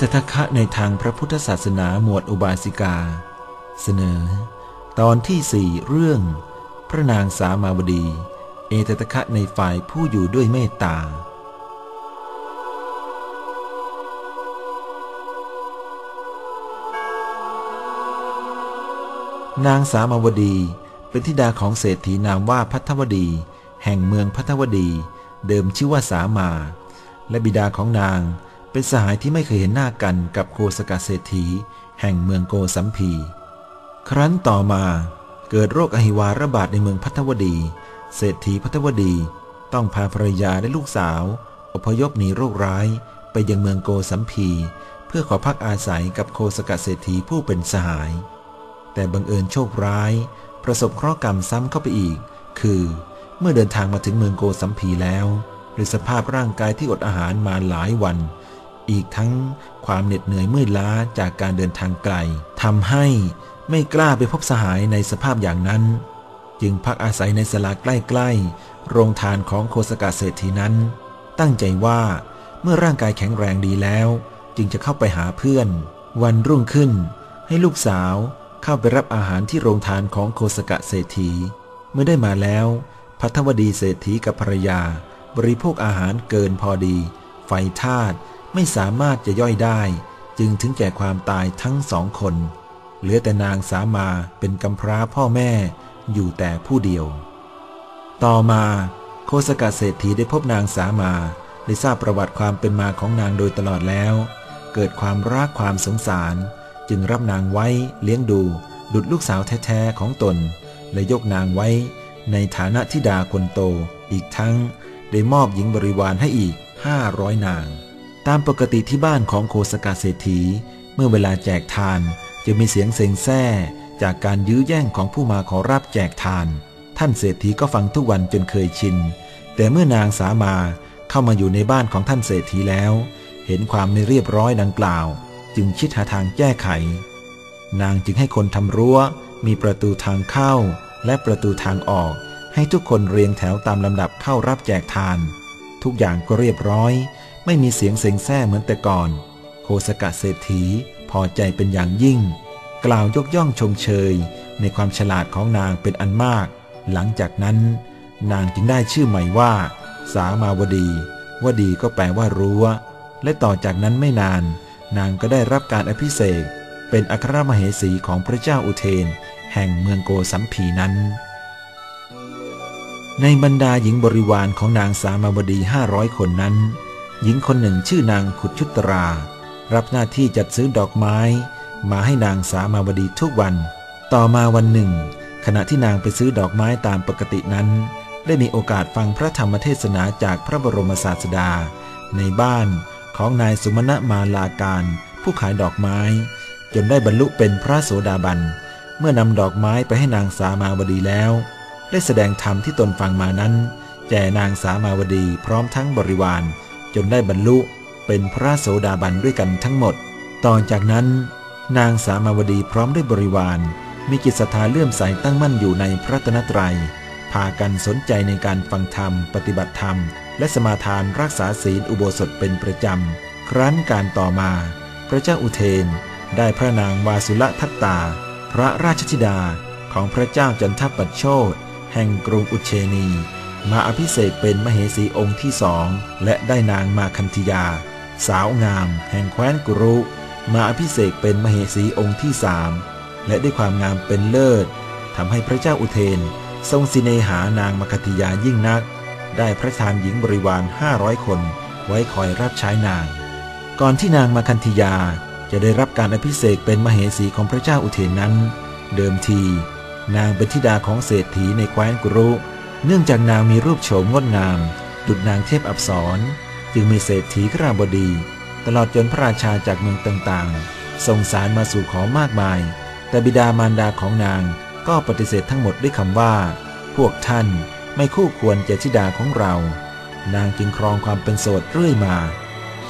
ตทัคคะในทางพระพุทธศาสนาหมวดอุบาสิกา เสนอ ตอนที่สี่เรื่อง พระนางสามาวดี เอตทัคคะในฝ่ายผู้อยู่ด้วยเมตตา นางสามาวดีเป็นธิดาของเศรษฐีนามว่าพัทวดี แห่งเมืองพัทวดี เดิมชื่อว่าสามา และบิดาของนาง เป็นสหายที่ไม่เคยเห็นหน้ากันกับโคสกเศรษฐี แห่งเมืองโกสัมพี ครั้นต่อมาเกิดโรคอหิวาระบาดในเมืองพัทวดี เศรษฐีพัทวดีต้องพาภรรยาและลูกสาว อพยพหนีโรคร้ายไปยังเมืองโกสัมพี เพื่อขอพักอาศัยกับโคสกเศรษฐีผู้เป็นสหาย แต่บังเอิญโชคร้าย ประสบเคราะห์กรรมซ้ำเข้าไปอีก คือเมื่อเดินทางมาถึงเมืองโกสัมพีแล้วด้วยสภาพร่างกายที่อดอาหารมาหลายวัน อีกทั้งความเหน็ดเหนื่อยเมื่อยล้าจากการเดินทางไกลทำให้ไม่กล้าไปพบสหายในสภาพอย่างนั้น จึงพักอาศัยในสลาใกล้ๆ โรงทานของโคสกาเศรษฐีนั้น ตั้งใจว่าเมื่อร่างกายแข็งแรงดีแล้ว จึงจะเข้าไปหาเพื่อน วันรุ่งขึ้น ให้ลูกสาวเข้าไปรับอาหารที่โรงทานของโคสกะเศรษฐี เมื่อได้มาแล้วพัทวดีเศรษฐีกับภรรยา บริโภคอาหารเกินพอดี ไฟธาตุ ไม่สามารถจะย่อยได้ จึงถึงแก่ความตายทั้งสองคน เหลือแต่นางสามาเป็นกำพร้าพ่อแม่อยู่แต่ผู้เดียว ต่อมาโคสกะเศรษฐีได้พบนางสามาได้ทราบประวัติความเป็นมาของนางโดยตลอดแล้ว เกิดความรักความสงสาร จึงรับนางไว้เลี้ยงดู ดุดลูกสาวแท้ๆของตน และยกนางไว้ในฐานะทิดาคนโต อีกทั้งได้มอบหญิงบริวารให้อีกห้าร้อยนาง ตามปกติที่บ้านของโคสกาเศรษฐี เมื่อเวลาแจกทานจะมีเสียงเซ็งแซ่จากการยื้อแย่งของผู้มาขอรับแจกทาน ท่านเศรษฐีก็ฟังทุกวันจนเคยชิน แต่เมื่อนางสามาเข้ามาอยู่ในบ้านของท่านเศรษฐีแล้ว เห็นความไม่เรียบร้อยดังกล่าว จึงคิดหาทางแก้ไข นางจึงให้คนทำรั้ว มีประตูทางเข้า และประตูทางออก ให้ทุกคนเรียงแถวตามลำดับเข้ารับแจกทาน ทุกอย่างก็เรียบร้อย ไม่มีเสียงเซ็งแซ่เหมือนแต่ก่อน โคสกะเศรษฐีพอใจเป็นอย่างยิ่ง กล่าวยกย่องชมเชย ในความฉลาดของนางเป็นอันมาก หลังจากนั้น นางจึงได้ชื่อใหม่ว่า สามาวดีวดีก็แปลว่ารั้ว และต่อจากนั้นไม่นาน นางก็ได้รับการอภิเษกเป็นอัครมเหสีของพระเจ้าอุเทน แห่งเมืองโกสัมพีนั้น ในบรรดาหญิงบริวารของนางสามาวดีห้าร้อยคนนั้น หญิงคนหนึ่งชื่อนางขุดชุตรา รับหน้าที่จัดซื้อดอกไม้ มาให้นางสามาวดีทุกวัน ต่อมาวันหนึ่ง ขณะที่นางไปซื้อดอกไม้ตามปกตินั้น ได้มีโอกาสฟังพระธรรมเทศนาจากพระบรมศาสดา ในบ้านของนายสุมาณมาลาการ ผู้ขายดอกไม้ จนได้บรรลุเป็นพระโสดาบัน เมื่อนำดอกไม้ไปให้นางสามาวดีแล้ว ได้แสดงธรรมที่ตนฟังมานั้นแก่นางสามาวดีพร้อมทั้งบริวาร จนได้บรรลุเป็นพระโสดาบันด้วยกันทั้งหมด ต่อจากนั้น นางสามาวดีพร้อมด้วยบริวาร มีจิตศรัทธาเลื่อมใสตั้งมั่นอยู่ในพระตนตรัย พากันสนใจในการฟังธรรม ปฏิบัติธรรม และสมาทานรักษาศีลอุโบสถเป็นประจำ ครั้นการต่อมา พระเจ้าอุเทน ได้พระนางวาสุลทัตตา พระราชธิดาของพระเจ้าจันทปัชโชตแห่งกรุงอุเชนี มาอภิเษกเป็นมเหสีองค์ที่สองและได้นางมาคันธยา สาวงาม แห่งแคว้นกุรุ มาอภิเษกเป็นมเหสีองค์ที่สามและด้วยความงามเป็นเลิศทำให้พระเจ้าอุเทน ทรงสิเนหานางมาคันธยายิ่งนัก ได้พระทานหญิงบริวารห้าร้อยคนไว้คอยรับใช้นาง ก่อนที่นางมาคันธยาจะได้รับการอภิเษกเป็นมเหสีของพระเจ้าอุเทนนั้น เดิมที นางเป็นธิดาของเศรษฐีในแคว้นกุรุ เนื่องจากนางมีรูปโฉมงดงาม ดุจนางเทพอับสรจึงมีเศรษฐีขราบดี ตลอดจนพระราชาจากเมืองต่างๆ ส่งสารมาสู่ขอมากมาย แต่บิดามารดาของนางก็ปฏิเสธทั้งหมดด้วยคำว่า พวกท่านไม่คู่ควรแก่ธิดาของเรา นางจึงครองความเป็นโสดเรื่อยมา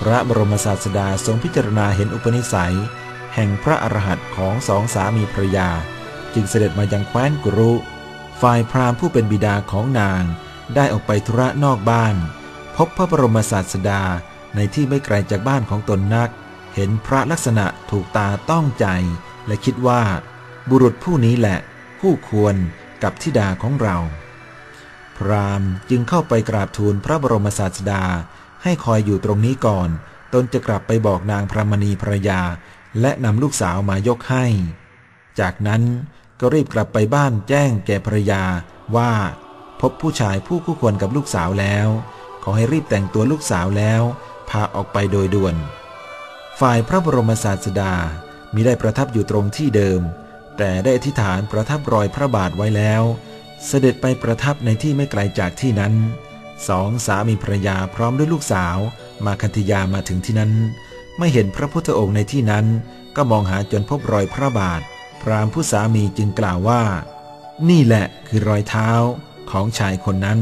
พระบรมศาสดาทรงพิจารณาเห็นอุปนิสัย แห่งพระอรหันต์ของสองสามีภรรยา จึงเสด็จมายังแคว้นกุรุ ฝ่ายพราหมณ์ผู้เป็นบิดาของนางได้ออกไปธุระนอกบ้าน พบพระบรมศาสดาในที่ไม่ไกลจากบ้านของตนนัก เห็นพระลักษณะถูกตาต้องใจ และคิดว่า บุรุษผู้นี้แหละ ผู้ควรกับธิดาของเรา พราหมณ์จึงเข้าไปกราบทูลพระบรมศาสดา ให้คอยอยู่ตรงนี้ก่อน ตนจะกลับไปบอกนางพระมณีภรรยา และนำลูกสาวมายกให้ จากนั้น ก็รีบกลับไปบ้านแจ้งแก่ภรรยาว่า พบผู้ชายผู้คู่ควรกับลูกสาวแล้ว ขอให้รีบแต่งตัวลูกสาวแล้ว พาออกไปโดยด่วน ฝ่ายพระบรมศาสดามิได้ประทับอยู่ตรงที่เดิม แต่ได้อธิษฐานประทับรอยพระบาทไว้แล้ว เสด็จไปประทับในที่ไม่ไกลจากที่นั้นสองสามีภรรยาพร้อมด้วยลูกสาว มาคันธยามาถึงที่นั้น ไม่เห็นพระพุทธองค์ในที่นั้น ก็มองหาจนพบรอยพระบาท รามผู้สามีจึงกล่าวว่า นี่แหละคือรอยเท้าของชายคนนั้น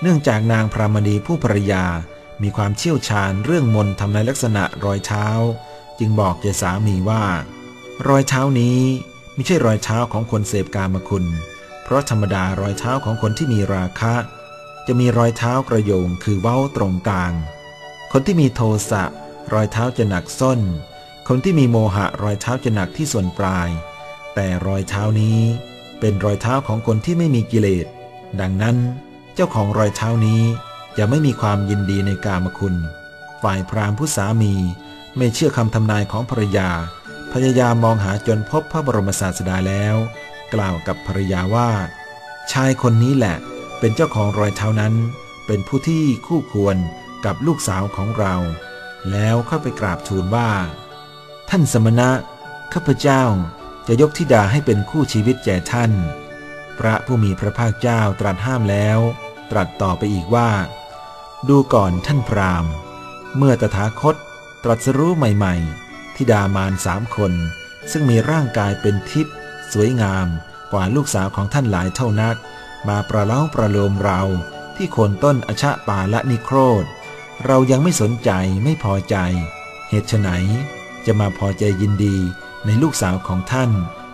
เนื่องจากนางพรามณีผู้ภรรยา มีความเชี่ยวชาญเรื่องมนต์ทำลายลักษณะรอยเท้า จึงบอกแก่สามีว่า รอยเท้านี้ไม่ใช่รอยเท้าของคนเสพกามคุณ เพราะธรรมดารอยเท้าของคนที่มีราคะ จะมีรอยเท้ากระโยงคือเว้าตรงกลาง คนที่มีโทสะรอยเท้าจะหนักส้น คนที่มีโมหะรอยเท้าจะหนักที่ส่วนปลาย แต่รอยเท้านี้เป็นรอยเท้าของคนที่ไม่มีกิเลส ดังนั้น เจ้าของรอยเท้านี้จะไม่มีความยินดีในกามคุณ ฝ่ายพราหมณ์ผู้สามีไม่เชื่อคำทำนายของภรรยา พยายามมองหาจนพบพระบรมศาสดาแล้ว กล่าวกับภรรยาว่า ชายคนนี้แหละ เป็นเจ้าของรอยเท้านั้น เป็นผู้ที่คู่ควรกับลูกสาวของเรา แล้วเข้าไปกราบทูลว่า ท่านสมณะข้าพเจ้า จะยกธิดาให้เป็นคู่ชีวิตแก่ท่าน พระผู้มีพระภาคเจ้าตรัสห้ามแล้ว ตรัสต่อไปอีกว่า ดูก่อนท่านพราหมณ์ เมื่อตถาคตตรัสรู้ใหม่ๆ ธิดามารสามคน ซึ่งมีร่างกายเป็นทิพย์สวยงามกว่าลูกสาวของท่านหลายเท่านัก มาประเล้าประโลมเราที่โคนต้นอชะปาละนิโครธ เรายังไม่สนใจไม่พอใจ เหตุไฉนจะมาพอใจยินดี ในลูกสาวของท่าน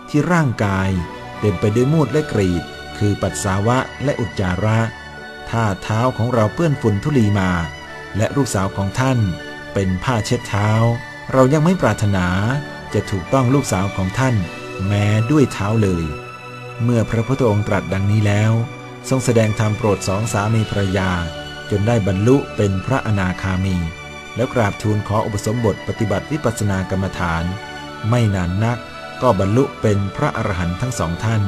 ที่ร่างกายเต็มไปด้วยมูดและกรีด คือปัสสาวะและอุจจาระ ถ้าเท้าของเราเปื้อนฝุ่นทุลีมา และลูกสาวของท่าน เป็นผ้าเช็ดเท้า เรายังไม่ปรารถนาจะถูกต้องลูกสาวของท่าน แม้ด้วยเท้าเลย เมื่อพระพุทธองค์ตรัสดังนี้แล้ว ทรงแสดงธรรมโปรดสองสามีภรรยา จนได้บรรลุเป็นพระอนาคามี แล้วกราบทูลขออุปสมบทปฏิบัติวิปัสสนากรรมฐาน ไม่นานนักก็บรรลุเป็นพระอรหันต์ทั้งสองท่าน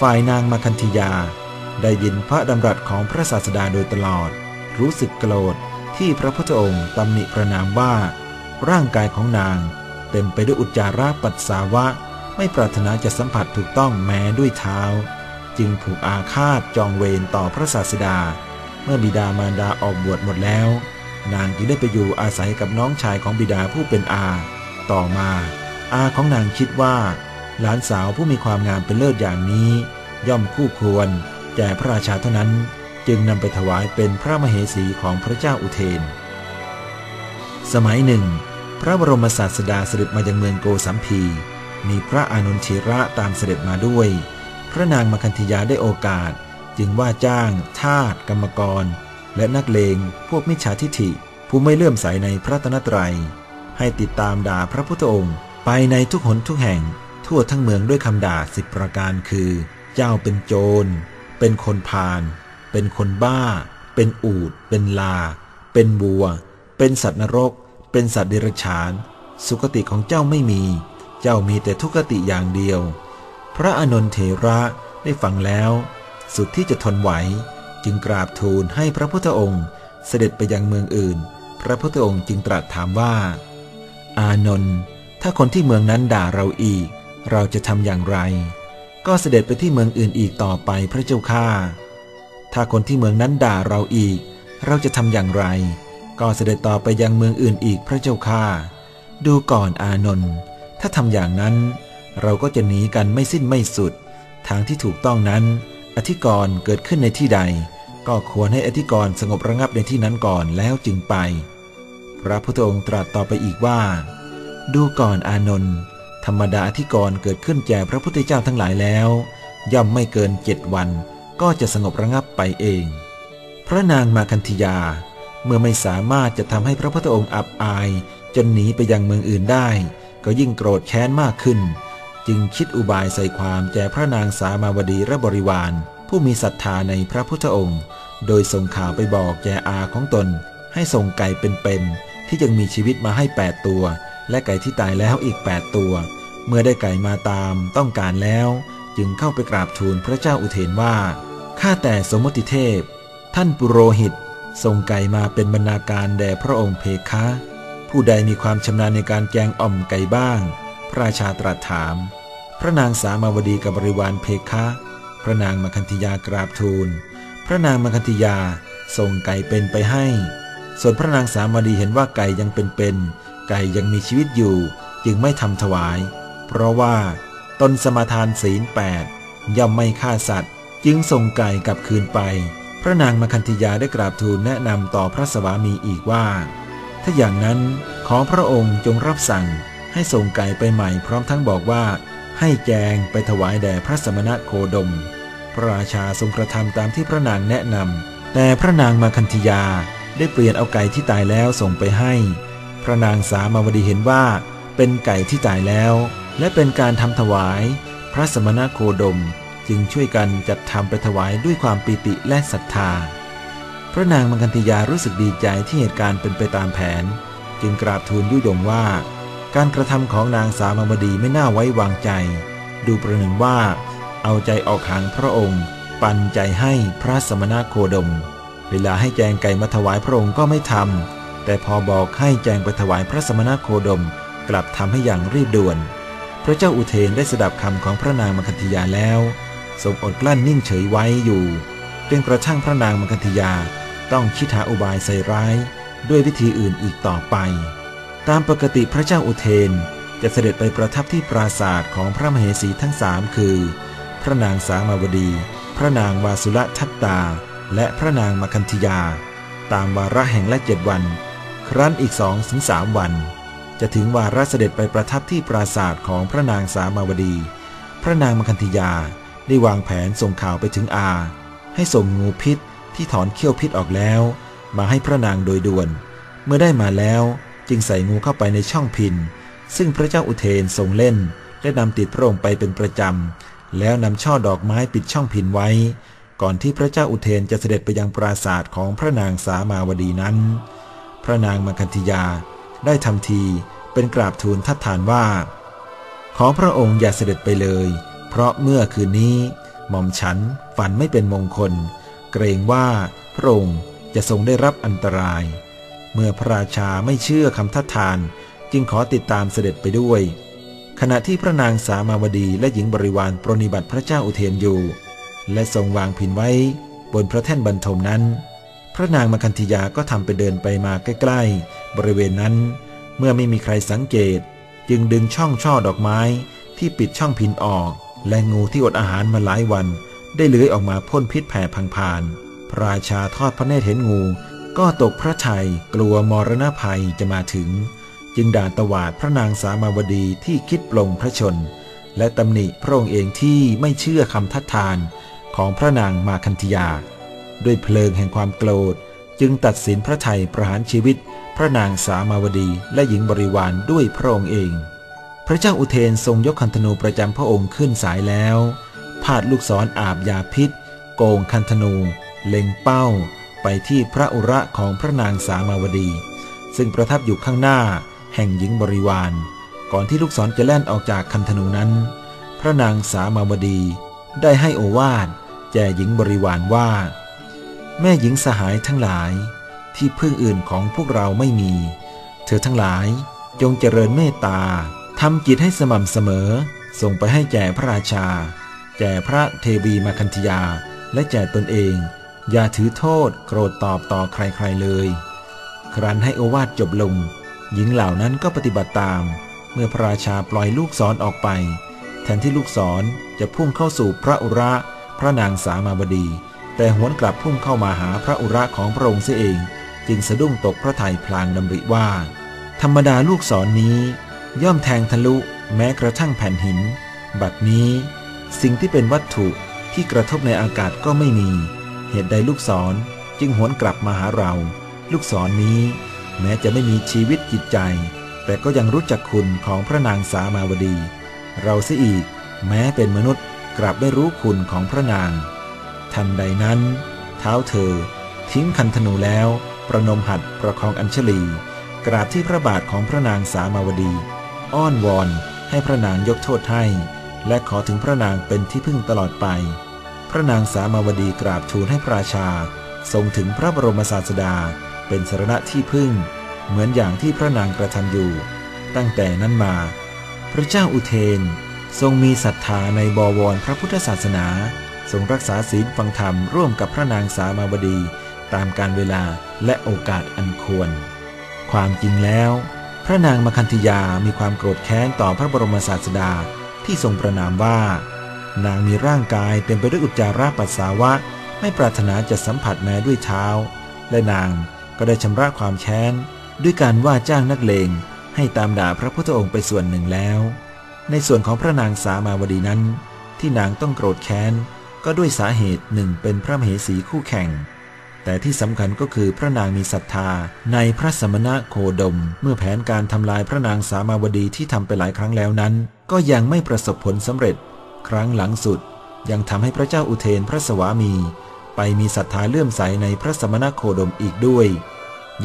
ฝ่ายนางมาคันธยาได้ยินพระดำรัสของพระศาสดาโดยตลอด รู้สึกโกรธที่พระพุทธองค์ตำหนิประนามว่า ร่างกายของนาง เต็มไปด้วยอุจจาระปัสสาวะ ไม่ปรารถนาจะสัมผัสถูกต้องแม้ด้วยเท้า จึงผูกอาฆาตจองเวรต่อพระศาสดา เมื่อบิดามารดาออกบวชหมดแล้ว นางจึงได้ไปอยู่อาศัยกับน้องชายของบิดาผู้เป็นอา ต่อมา อาของนางคิดว่า หลานสาวผู้มีความงามเป็นเลิศอย่างนี้ ย่อมคู่ควรแก่พระราชาเท่านั้นจึงนำไปถวายเป็นพระมเหสีของพระเจ้าอุเทน สมัยหนึ่ง พระบรมศาสดาเสด็จมายังเมืองโกสัมพี มีพระอนุชิระตามเสด็จมาด้วย พระนางมคันธยาได้โอกาสจึงว่าจ้าง ทาสกรรมกร และนักเลงพวกมิจฉาทิฐิผู้ไม่เลื่อมใสในพระตนตรัย ให้ติดตามด่าพระพุทธองค์ ไปในทุกหนทุกแห่ง ทั่วทั้งเมืองด้วยคำด่าสิบประการคือ เจ้าเป็นโจร เป็นคนพาลเป็นคนบ้า เป็นอูด เป็นลา เป็นบัว เป็นสัตว์นรก เป็นสัตว์เดรัจฉาน สุคติของเจ้าไม่มี เจ้ามีแต่ทุกติอย่างเดียว พระอนนทเถระได้ฟังแล้ว สุดที่จะทนไหว จึงกราบทูลให้พระพุทธองค์ เสด็จไปยังเมืองอื่น พระพุทธองค์จึงตรัสถามว่า อานนท์ถ้าคนที่เมืองนั้นด่าเราอีก เราจะทำอย่างไร ก็เสด็จไปที่เมืองอื่นอีกต่อไปพระเจ้าข้าถ้าคนที่เมืองนั้นด่าเราอีก เราจะทำอย่างไร ก็เสด็จต่อไปยังเมืองอื่นอีกพระเจ้าข้าดูก่อนอานนท์ถ้าทำอย่างนั้น เราก็จะหนีกันไม่สิ้นไม่สุด ทางที่ถูกต้องนั้น อธิกรณ์เกิดขึ้นในที่ใด ก็ควรให้อธิกรณ์สงบระงับในที่นั้นก่อนแล้วจึงไป พระพุทธองค์ตรัสต่อไปอีกว่า ดูก่อนอานนท์ธรรมดาที่ก่อนเกิดขึ้นแก่พระพุทธเจ้าทั้งหลายแล้ว ย่อมไม่เกินเจ็ดวัน ก็จะสงบระงับไปเอง พระนางมาคันธยา เมื่อไม่สามารถจะทำให้พระพุทธองค์อับอาย จนหนีไปยังเมืองอื่นได้ ก็ยิ่งโกรธแค้นมากขึ้น จึงคิดอุบายใส่ความแก่พระนางสามาวดีและบริวาร ผู้มีศรัทธาในพระพุทธองค์ โดยส่งข่าวไปบอกแก่อาของตน ให้ส่งไก่เป็นๆ ที่ยังมีชีวิตมาให้ 8 ตัว และไก่ที่ตายแล้วอีก 8 ตัว เมื่อได้ไก่มาตามต้องการแล้ว จึงเข้าไปกราบทูลพระเจ้าอุเทนว่าข้าแต่สมมติเทพ ท่านปุโรหิตส่งไก่มาเป็นบรรณาการแด่พระองค์เพคะ ผู้ใดมีความชำนาญในการแกงอ่อมไก่บ้าง พระราชาตรัสถาม พระนางสามาวดีกับบริวารเพคะ พระนางมคันธยากราบทูล พระนางมคันธยาส่งไก่เป็นไปให้ ส่วนพระนางสามาดีเห็นว่าไก่ยังเป็นเป็นไก่ยังมีชีวิตอยู่ จึงไม่ทำถวาย เพราะว่าตนสมาทานศีลแปดย่อมไม่ฆ่าสัตว์ จึงส่งไก่กลับคืนไป พระนางมคันธยาได้กราบทูลแนะนำต่อพระสวามีอีกว่า ถ้าอย่างนั้นขอพระองค์จงรับสั่งให้ส่งไก่ไปใหม่พร้อมทั้งบอกว่า ให้แจงไปถวายแด่พระสมณะโคดม พระราชาทรงกระทำตามที่พระนางแนะนำแต่พระนางมาคันธยา ได้เปลี่ยนเอาไก่ที่ตายแล้วส่งไปให้ พระนางสามาวดีเห็นว่า เป็นไก่ที่ตายแล้ว และเป็นการทำถวาย พระสมณโคดมจึงช่วยกันจัดทำไปถวายด้วยความปิติและศรัทธา พระนางมังคันติยารู้สึกดีใจที่เหตุการณ์เป็นไปตามแผน จึงกราบทูลยุยงว่า การกระทำของนางสามบดีไม่น่าไว้วางใจ ดูประหนึ่งว่า เอาใจออกหางพระองค์ ปันใจให้พระสมณโคดม เวลาให้แจงไก่มาถวายพระองค์ก็ไม่ทำแต่พอบอกให้แจงไปถวายพระสมณโคดม กลับทำให้อย่างรีบด่วน พระเจ้าอุเทนได้สดับคำของพระนางมังคันธยาแล้วทรงอดกลั้นนิ่งเฉยไว้อยู่จนกระทั่งพระนางมังคันธยาต้องคิดหาอุบายใส่ร้าย ด้วยวิธีอื่นอีกต่อไป ตามปกติพระเจ้าอุเทนจะเสด็จไปประทับที่ปราศาสตร์ของพระมเหสีทั้งสามคือ พระนางสามาวดี พระนางวาสุลทัตตา และพระนางมคันธยา ตามวาระแห่งละเจ็ดวัน ครั้นอีกสองถึงสามวัน จะถึงวาระเสด็จไปประทับที่ปราศาสตร์ของพระนางสามาวดี พระนางมคันธยาได้วางแผนส่งข่าวไปถึงอา ให้ส่งงูพิษที่ถอนเขี้ยวพิษออกแล้ว มาให้พระนางโดยด่วน เมื่อได้มาแล้วจึงใส่งูเข้าไปในช่องพิน ซึ่งพระเจ้าอุเทนทรงเล่นได้นำติดพระองค์ไปเป็นประจำ แล้วนำช่อดอกไม้ปิดช่องพินไว้ ก่อนที่พระเจ้าอุเทนจะเสด็จไปยังปราศาสตร์ของพระนางสามาวดีนั้น พระนางมัคันธยาได้ทำทีเป็นกราบทูลทัดทานว่า ขอพระองค์อย่าเสด็จไปเลย เพราะเมื่อคืนนี้ หม่อมฉันฝันไม่เป็นมงคล เกรงว่าพระองค์จะทรงได้รับอันตราย เมื่อพระราชาไม่เชื่อคำทัดทานจึงขอติดตามเสด็จไปด้วย ขณะที่พระนางสามาวดีและหญิงบริวารปรนิบัติพระเจ้าอุเทนอยู่ และทรงวางพินไว้บนพระแท่นบรรทมนั้น พระนางมคันธยาก็ทำไปเดินไปมาใกล้ๆ บริเวณนั้น เมื่อไม่มีใครสังเกต จึงดึงช่องช่อดอกไม้ที่ปิดช่องพินออก และงูที่อดอาหารมาหลายวัน ได้เลื้อยออกมาพ่นพิษแผ่พังพาน พระราชาทอดพระเนตรเห็นงู ก็ตกพระทัยกลัวมรณะภัยจะมาถึง จึงด่าตวาดพระนางสามาวดีที่คิดปลงพระชน และตำหนิพระองค์เองที่ไม่เชื่อคำทัดทาน ของพระนางมาคันธยา ด้วยเพลิงแห่งความโกรธ จึงตัดสินพระไทยประหารชีวิต พระนางสามาวดีและหญิงบริวารด้วยพระองค์เอง พระเจ้าอุเทนทรงยกคันธนูประจำพระองค์ขึ้นสายแล้วพาดลูกศรออาบยาพิษ โกงคันธนู เล็งเป้า ไปที่พระอุระของพระนางสามาวดี ซึ่งประทับอยู่ข้างหน้า แห่งหญิงบริวาร ก่อนที่ลูกศรจะแล่นออกจากคันธนูนั้น พระนางสามาวดีได้ให้โอวาท แก่หญิงบริวารว่า แม่หญิงสหายทั้งหลายที่พึ่งอื่นของพวกเราไม่มี เธอทั้งหลายจงเจริญเมตตาทำจิตให้สม่ำเสมอ ส่งไปให้แก่พระราชา แก่พระเทวีมาคันธยา และแก่ตนเอง อย่าถือโทษโกรธตอบต่อใครๆเลย ครั้นให้โอวาทจบลง หญิงเหล่านั้นก็ปฏิบัติตาม เมื่อพระราชาปล่อยลูกศรอออกไป แทนที่ลูกศรจะพุ่งเข้าสู่พระอุระ พระนางสามาบดี แต่หวนกลับพุ่งเข้ามาหาพระอุระของพระองค์เสียเอง จึงสะดุ้งตกพระทัยพลางดำริว่า ธรรมดาลูกศรนนี้ ย่อมแทงทะลุแม้กระทั่งแผ่นหิน บัดนี้ สิ่งที่เป็นวัตถุที่กระทบในอากาศก็ไม่มี เหตุใดลูกศรจึงหวนกลับมาหาเรา ลูกศรนนี้ แม้จะไม่มีชีวิตจิตใจ แต่ก็ยังรู้จักคุณของพระนางสามาวดี เราเสียอีก แม้เป็นมนุษย์ กลับไม่รู้คุณของพระนาง ทันใดนั้น เท้าเธอ ทิ้งคันธนูแล้ว ประนมหัดประคองอัญชลี กราบที่พระบาทของพระนางสามาวดี อ้อนวอนให้พระนางยกโทษให้ และขอถึงพระนางเป็นที่พึ่งตลอดไป พระนางสามาวดีกราบทูลให้พระราชา ทรงถึงพระบรมศาสดาเป็นสรณะที่พึ่ง เหมือนอย่างที่พระนางกระทำอยู่ ตั้งแต่นั้นมา พระเจ้าอุเทน ทรงมีศรัทธาในบวรพระพุทธศาสนา ทรงรักษาศีลฟังธรรมร่วมกับพระนางสามาวดี ตามการเวลาและโอกาสอันควร ความจริงแล้ว พระนางมคันธยามีความโกรธแค้นต่อพระบรมศาสดาที่ทรงประนามว่า นางมีร่างกายเต็มไปด้วยอุจจาระปัสสาวะ ไม่ปรารถนาจะสัมผัสแม้ด้วยเท้า และนางก็ได้ชำระความแค้น ด้วยการว่าจ้างนักเลงให้ตามด่าพระพุทธองค์ไปส่วนหนึ่งแล้ว ในส่วนของพระนางสามาวดีนั้น ที่นางต้องโกรธแค้น ก็ด้วยสาเหตุหนึ่งเป็นพระมเหสีคู่แข่ง แต่ที่สำคัญก็คือพระนางมีศรัทธาในพระสมณะโคดม เมื่อแผนการทำลายพระนางสามาวดีที่ทำไปหลายครั้งแล้วนั้น ก็ยังไม่ประสบผลสำเร็จ ครั้งหลังสุด ยังทำให้พระเจ้าอุเทนพระสวามี ไปมีศรัทธาเลื่อมใสในพระสมณะโคดมอีกด้วย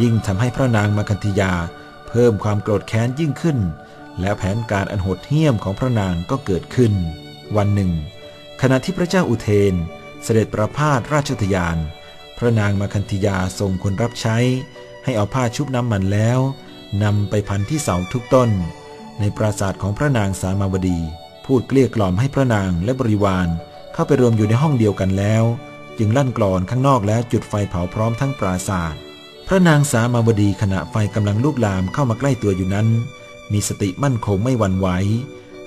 ยิ่งทำให้พระนางมาคันธยา เพิ่มความโกรธแค้นยิ่งขึ้น แล้วแผนการอันโหดเหี้ยมของพระนางก็เกิดขึ้น วันหนึ่ง ขณะที่พระเจ้าอุเทนเสด็จประพาสราชทยาน พระนางมาคันธยาทรงคนรับใช้ ให้เอาผ้าชุบน้ำมันแล้วนำไปพันที่เสาทุกต้น ในปราสาทของพระนางสามาวดี พูดเกลี้ยกล่อมให้พระนางและบริวาร เข้าไปรวมอยู่ในห้องเดียวกันแล้ว จึงลั่นกลอนข้างนอกแล้วจุดไฟเผาพร้อมทั้งปราสาทพระนางสามาวดีขณะไฟกำลังลุกลามเข้ามาใกล้ตัวอยู่นั้น มีสติมั่นคงไม่หวั่นไหว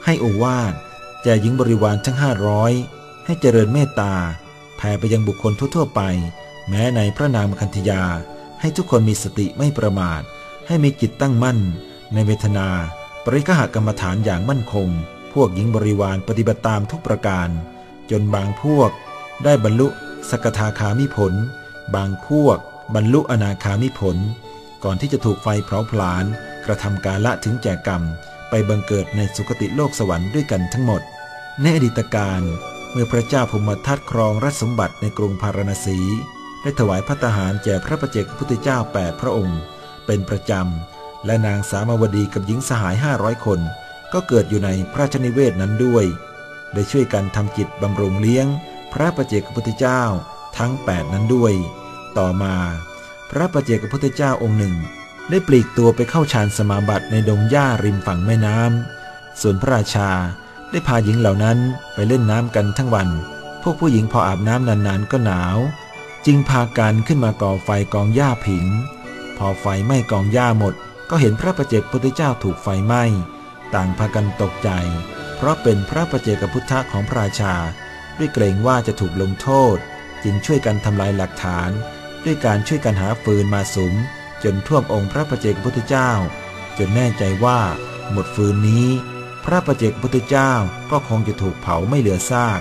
ให้โอวาทแก่หญิงบริวารทั้งห้าร้อยให้เจริญเมตตาแผ่ไปยังบุคคลทั่วๆไป แม้ในพระนามคันธยา ให้ทุกคนมีสติไม่ประมาท ให้มีจิตตั้งมั่น ในเวทนา ปริกหกรรมฐานอย่างมั่นคง พวกหญิงบริวารปฏิบัติตามทุกประการ จนบางพวก ได้บรรลุสกทาคามิผล บางพวก บรรลุอนาคามิผล ก่อนที่จะถูกไฟเผาผลาญ กระทำกาละถึงแก่กรรม ไปบังเกิดในสุคติโลกสวรรค์ด้วยกันทั้งหมด ในอดีตการเมื่อพระเจ้าพมทัตครองรัชสมบัติในกรุงพาราณสี ได้ถวายพระทหารแก่พระประเจกพุทธเจ้าแปดพระองค์ เป็นประจำ และนางสามาวดีกับหญิงสหายห้าร้อยคน ก็เกิดอยู่ในพระชนิเวศนั้นด้วย ได้ช่วยกันทำจิตบำรุงเลี้ยง พระประเจกพุทธเจ้าทั้งแปดนั้นด้วย ต่อมา พระประเจกพุทธเจ้าองค์หนึ่ง ได้ปลีกตัวไปเข้าฌานสมาบัติในดงหญ้าริมฝั่งแม่น้ำ ส่วนพระราชาได้พาหญิงเหล่านั้นไปเล่นน้ำกันทั้งวัน พวกผู้หญิงพออาบน้ำนานๆก็หนาว จึงพากันขึ้นมาก่อไฟกองหญ้าผิง พอไฟไหม้กองหญ้าหมด ก็เห็นพระประเจกพุทธเจ้าถูกไฟไหม้ ต่างพากันตกใจ เพราะเป็นพระประเจกพุทธะของพระราชา ด้วยเกรงว่าจะถูกลงโทษ จึงช่วยกันทำลายหลักฐาน ด้วยการช่วยกันหาฟืนมาสุม จนท่วมองค์พระประเจกพุทธเจ้า จนแน่ใจว่า หมดฟืนนี้ พระประเจกพุทธเจ้าก็คงจะถูกเผาไม่เหลือซาก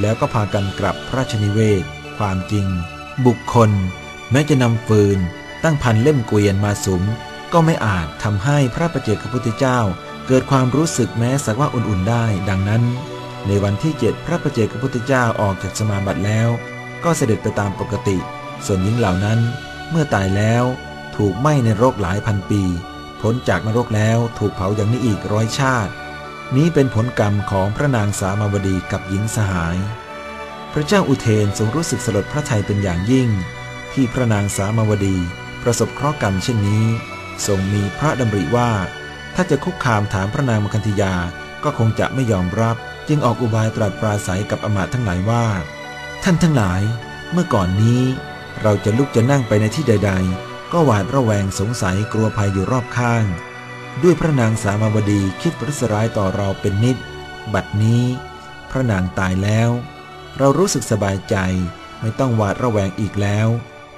แล้วก็พากันกลับพระชนิเวศ ความจริง บุคคล แม้จะนำฟืน ตั้งพันเล่มเกวียนมาสุม ก็ไม่อาจทำให้พระประเจกพุทธเจ้า เกิดความรู้สึกแม้สักว่าอุ่นๆได้ ดังนั้น ในวันที่เจ็ดพระประเจกพุทธเจ้าออกจากสมาบัติแล้ว ก็เสด็จไปตามปกติ ส่วนหญิงเหล่านั้น เมื่อตายแล้ว ถูกไหม้ในโรคหลายพันปี พ้นจากนรกแล้วถูกเผาอย่างนี้อีกร้อยชาติ นี้เป็นผลกรรมของพระนางสามาวดีกับหญิงสหาย พระเจ้าอุเทนทรงรู้สึกสลดพระทัยเป็นอย่างยิ่ง ที่พระนางสามาวดีประสบเคราะห์กรรมเช่นนี้ทรงมีพระดำริว่า ถ้าจะคุกคามถามพระนางมคันธยาก็คงจะไม่ยอมรับ จึงออกอุบายตรัสปราศัยกับอมาตย์ทั้งหลายว่า ท่านทั้งหลาย เมื่อก่อนนี้ เราจะลุกจะนั่งไปในที่ใด ๆ ก็หวาดระแวงสงสัยกลัวภัยอยู่รอบข้าง ด้วยพระนางสามาวดีคิดประทุษร้ายต่อเราเป็นนิด บัดนี้ พระนางตายแล้ว เรารู้สึกสบายใจไม่ต้องหวาดระแวงอีกแล้ว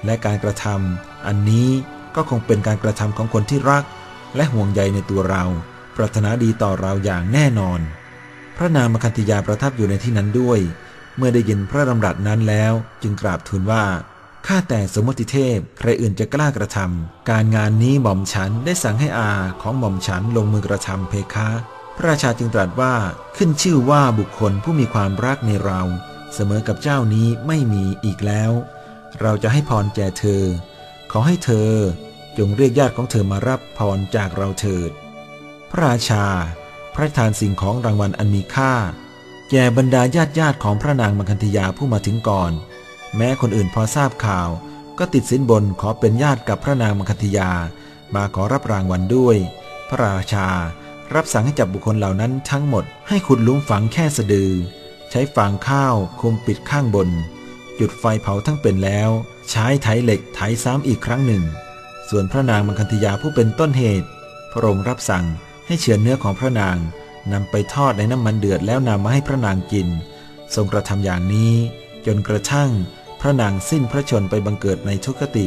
และการกระทำอันนี้ก็คงเป็นการกระทำของคนที่รัก และห่วงใยในตัวเรา ปรารถนาดีต่อเราอย่างแน่นอน พระนางมคันธยาประทับอยู่ในที่นั้นด้วย เมื่อได้ยินพระดำรัสนั้นแล้วจึงกราบทูลว่า ข้าแต่สมมติเทพใครอื่นจะกล้ากระทำการงานนี้หม่อมฉันได้สั่งให้อาของหม่อมฉันลงมือกระทำเพคะ พระราชาจึงตรัสว่าขึ้นชื่อว่าบุคคลผู้มีความรักในเรา เสมอกับเจ้านี้ไม่มีอีกแล้ว เราจะให้พรแก่เธอ ขอให้เธอ จงเรียกญาติของเธอมารับพรจากเราเถิด พระราชา พระทานสิ่งของรางวัลอันมีค่า แก่บรรดาญาติญาติของพระนางมังคันธยาผู้มาถึงก่อน แม้คนอื่นพอทราบข่าว ก็ติดสินบนขอเป็นญาติกับพระนางมังคันธยา มาขอรับรางวัลด้วย พระราชา รับสั่งให้จับบุคคลเหล่านั้นทั้งหมดให้ขุดลุมฝังแค่สะดือ ใช้ฟางข้าวคุมปิดข้างบน จุดไฟเผาทั้งเป็นแล้ว ใช้ไถเหล็กไถซ้ำอีกครั้งหนึ่ง ส่วนพระนางมังคันธยาผู้เป็นต้นเหตุ พระองค์รับสั่งให้เฉือนเนื้อของพระนางนำไปทอดในน้ำมันเดือดแล้วนำมาให้พระนางกิน ทรงกระทำอย่างนี้ จนกระทั่ง พระนางสิ้นพระชนไปบังเกิดในทุกติ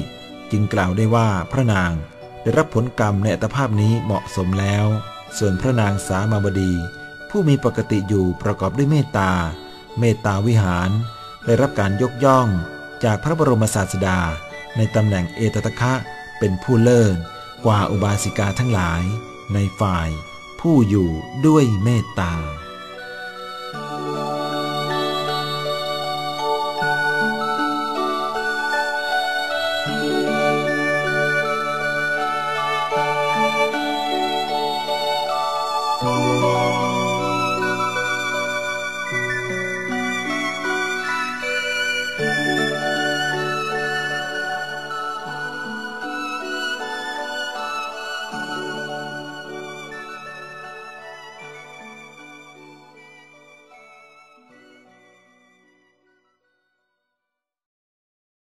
จึงกล่าวได้ว่าพระนางได้รับผลกรรมในอัตภาพนี้เหมาะสมแล้ว ส่วนพระนางสามาบดี ผู้มีปกติอยู่ประกอบด้วยเมตตา เมตตาวิหาร ได้รับการยกย่องจากพระบรมศาสดา ในตำแหน่งเอตตะคะเป็นผู้เลิศกว่าอุบาสิกาทั้งหลาย ในฝ่ายผู้อยู่ด้วยเมตตา